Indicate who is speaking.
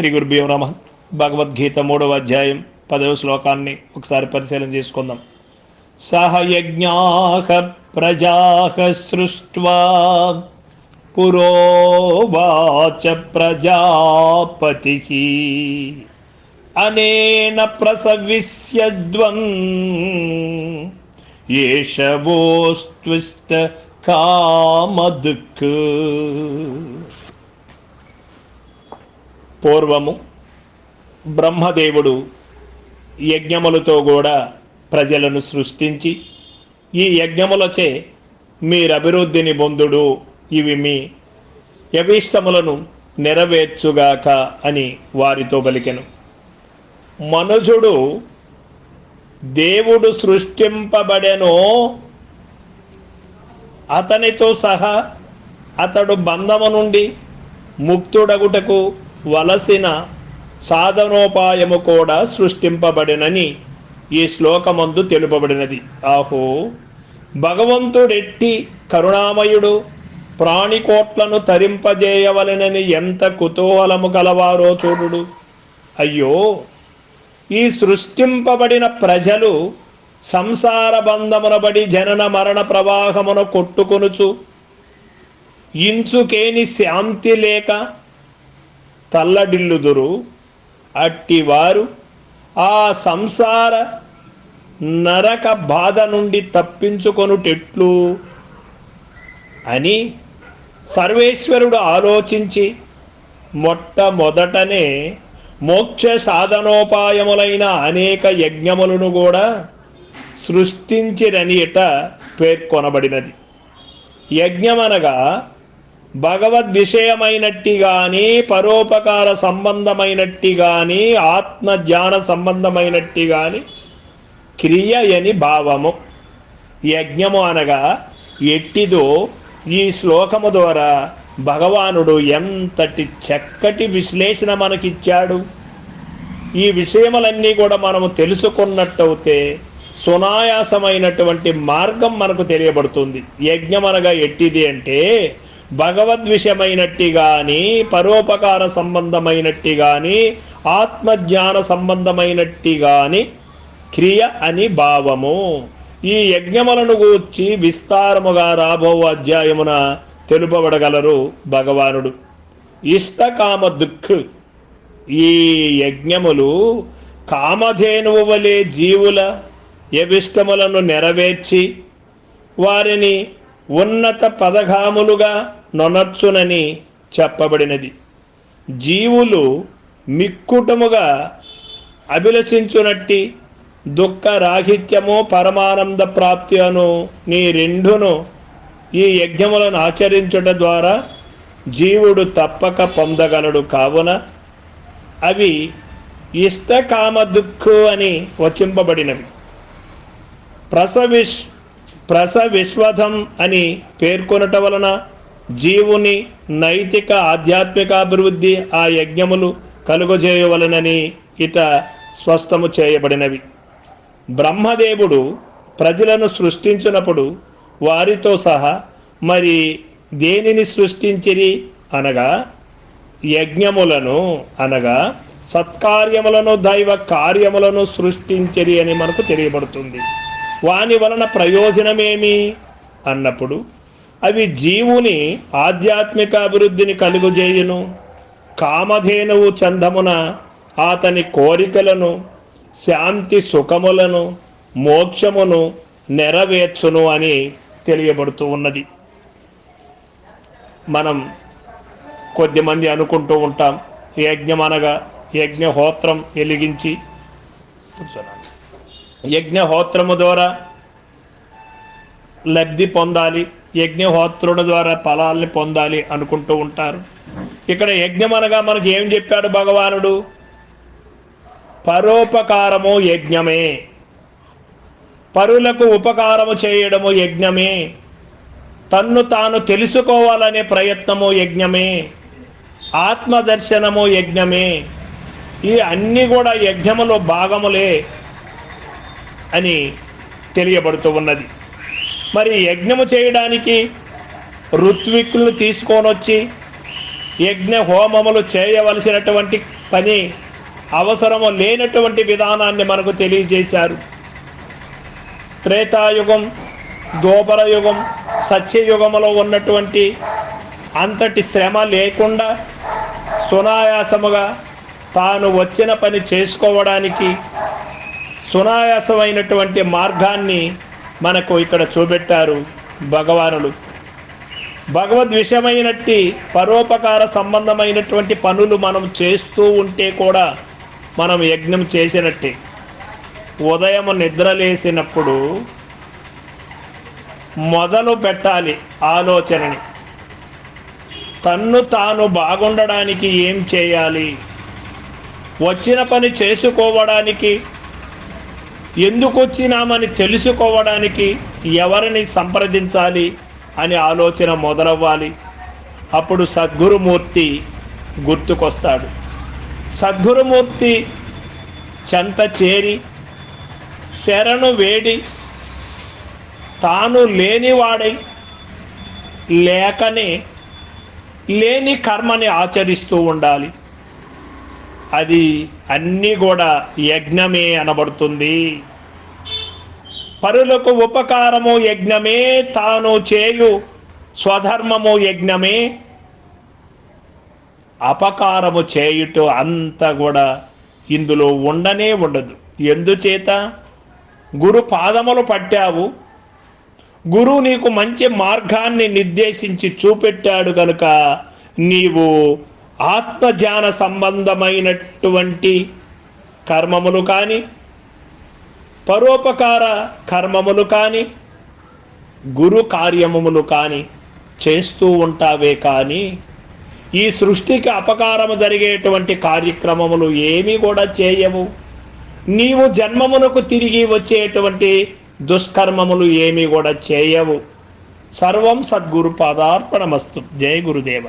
Speaker 1: శ్రీ గురుభ్యో నమ. భగవద్గీత మూడవ అధ్యాయం పదవ శ్లోకాన్ని ఒకసారి పరిశీలన చేసుకుందాం. సహయజ్ఞాహ ప్రజాహ సృష్వా పురోవాచ ప్రజాపతి. అనేన ప్రసవిష్యద్వం ఏషవోస్త్విష్ట కామదుక్ పూర్వము బ్రహ్మదేవుడు యజ్ఞములతో కూడా ప్రజలను సృష్టించి ఈ యజ్ఞములచే మీరు అభివృద్ధిని పొందుడు. ఇవి మీ యభీష్టములను నెరవేర్చుగాక అని వారితో పలికెను. మనుజుడు దేవుడు సృష్టింపబడెనో అతనితో సహా అతడు బంధము నుండి ముక్తుడగుటకు వలసిన సాధనోపాయము కూడా సృష్టింపబడినని ఈ శ్లోకమందు తెలుపబడినది. ఆహో! భగవంతుడెట్టి కరుణామయుడు ప్రాణికోట్లను తరింపజేయవలెనని ఎంత కుతూహలము గలవారో చూడు అయ్యో! ఈ సృష్టింపబడిన ప్రజలు సంసార బంధమునబడి జనన మరణ ప్రవాహమును కొట్టుకొనుచు ఇంచుకేని శాంతి లేక తల్లడిల్లుదురు అట్టివారు ఆ సంసార నరక బాధ నుండి తప్పించుకొనుటెట్లు అని సర్వేశ్వరుడు ఆలోచించి మొట్టమొదటనే మోక్ష సాధనోపాయములైన అనేక యజ్ఞములను కూడా సృష్టించిరనియట పేర్కొనబడినది. యజ్ఞమనగా భగవద్ విషయమైనట్టి పరోపకార సంబంధమైనట్టి గాని ఆత్మ ధ్యాన సంబంధమైనట్టు కానీ క్రియ అని భావము. యజ్ఞము అనగా ఎట్టిదో ఈ శ్లోకము ద్వారా భగవానుడు ఎంతటి చక్కటి విశ్లేషణ మనకిచ్చాడు. ఈ విషయములన్నీ కూడా మనము తెలుసుకున్నట్టయితే సునాయాసమైనటువంటి మార్గం మనకు తెలియబడుతుంది. యజ్ఞం అనగా ఎట్టిది అంటే భగవద్విషయమైనట్టి కానీ పరోపకార సంబంధమైనట్టి కానీ ఆత్మజ్ఞాన సంబంధమైనట్టి కానీ క్రియ అని భావము. ఈ యజ్ఞములను గూర్చి విస్తారముగా రాబో అధ్యాయమున తెలుపబడగలరు భగవానుడు. ఇష్టకామ దుఃఖ్ ఈ యజ్ఞములు కామధేనువు వలె జీవుల యవిష్టములను నెరవేర్చి వారిని ఉన్నత పదఘాములుగా నొనర్చునని చెప్పబడినది. జీవులు మిక్కుటముగా అభిలషించునట్టి దుఃఖ రాహిత్యము పరమానంద ప్రాప్తి అను నీ రెండును ఈ యజ్ఞములను ఆచరించుట ద్వారా జీవుడు తప్పక పొందగలడు కావున అవి ఇష్టకామ దుఃఖు అని వచింపబడినవి. ప్రసవిష్ ప్రస విశ్వధం అని పేర్కొనట వలన జీవుని నైతిక ఆధ్యాత్మిక అభివృద్ధి ఆ యజ్ఞములు కలుగజేయవలనని ఇట స్పష్టము చేయబడినవి. బ్రహ్మదేవుడు ప్రజలను సృష్టించినప్పుడు వారితో సహా మరి దేనిని సృష్టించిరి అనగా? యజ్ఞములను అనగా సత్కార్యములను దైవ కార్యములను సృష్టించిరి అని మనకు తెలియబడుతుంది. వాని వలన ప్రయోజనమేమి? అన్నప్పుడు అవి జీవుని ఆధ్యాత్మిక అభివృద్ధిని కలుగుజేయును. కామధేనువు చందమున అతని కోరికలను శాంతి సుఖములను మోక్షమును నెరవేర్చును అని తెలియబడుతూ ఉన్నది. మనం కొద్దిమంది అనుకుంటూ ఉంటాం యజ్ఞం అనగా యజ్ఞహోత్రం వెలిగించి. యజ్ఞహోత్రము ద్వారా లబ్ధి పొందాలి. యజ్ఞహోత్రుడు ద్వారా ఫలాల్ని పొందాలి అనుకుంటూ ఉంటారు. ఇక్కడ యజ్ఞం అనగా మనకి ఏం చెప్పాడు భగవానుడు? పరోపకారము యజ్ఞమే. పరులకు ఉపకారము చేయడము యజ్ఞమే. తన్ను తాను తెలుసుకోవాలనే ప్రయత్నము యజ్ఞమే. ఆత్మదర్శనము యజ్ఞమే. ఈ అన్నీ కూడా యజ్ఞములో భాగములే అని తెలియబడుతూ ఉన్నది. మరి యజ్ఞము చేయడానికి ఋత్విక్కులను తీసుకొని వచ్చి యజ్ఞ హోమములు చేయవలసినటువంటి పని అవసరము లేనటువంటి విధానాన్ని మనకు తెలియజేశారు. త్రేతాయుగం దోపరయుగం సత్యయుగములో ఉన్నటువంటి అంతటి శ్రమ లేకుండా సునాయాసముగా తాను వచ్చిన పని చేసుకోవడానికి సునాయాసమైనటువంటి మార్గాన్ని మనకు ఇక్కడ చూపెట్టారు భగవానులు. భగవద్ విషయమైనట్టి పరోపకార సంబంధమైనటువంటి పనులు మనం చేస్తూ ఉంటే కూడా మనం యజ్ఞం చేసినట్టే. ఉదయం నిద్రలేసినప్పుడు మొదలు పెట్టాలి ఆలోచనని. తన్ను తాను బాగుండడానికి ఏం చేయాలి? వచ్చిన పని చేసుకోవడానికి ఎందుకు వచ్చినామని తెలుసుకోవడానికి ఎవరిని సంప్రదించాలి అని ఆలోచన మొదలవ్వాలి. అప్పుడు సద్గురుమూర్తి గుర్తుకొస్తాడు. సద్గురుమూర్తి చెంత చేరి శరణు వేడి తాను లేనివాడై లేకనే లేని కర్మని ఆచరిస్తూ ఉండాలి. అది అన్నీ కూడా యజ్ఞమే అనబడుతుంది. పరులకు ఉపకారము యజ్ఞమే తాను చేయు స్వధర్మము యజ్ఞమే. అపకారము చేయుట అంత కూడా ఇందులో ఉండనే ఉండదు. ఎందుచేత? గురు పాదములు పట్టావు. గురువు నీకు మంచి మార్గాన్ని నిర్దేశించి చూపెట్టాడు కనుక నీవు ఆత్మధ్యాన సంబంధమైనటువంటి కర్మములు కానీ పరోపకార కర్మములు కానీ గురు కార్యములు కానీ చేస్తూ ఉంటావే కానీ ఈ సృష్టికి అపకారము జరిగేటువంటి కార్యక్రమములు ఏమీ కూడా చేయవు. నీవు జన్మమునకు తిరిగి వచ్చేటువంటి దుష్కర్మములు ఏమీ కూడా చేయవు. సర్వం సద్గురు పాదార్పణమస్తు. జయ గురుదేవ.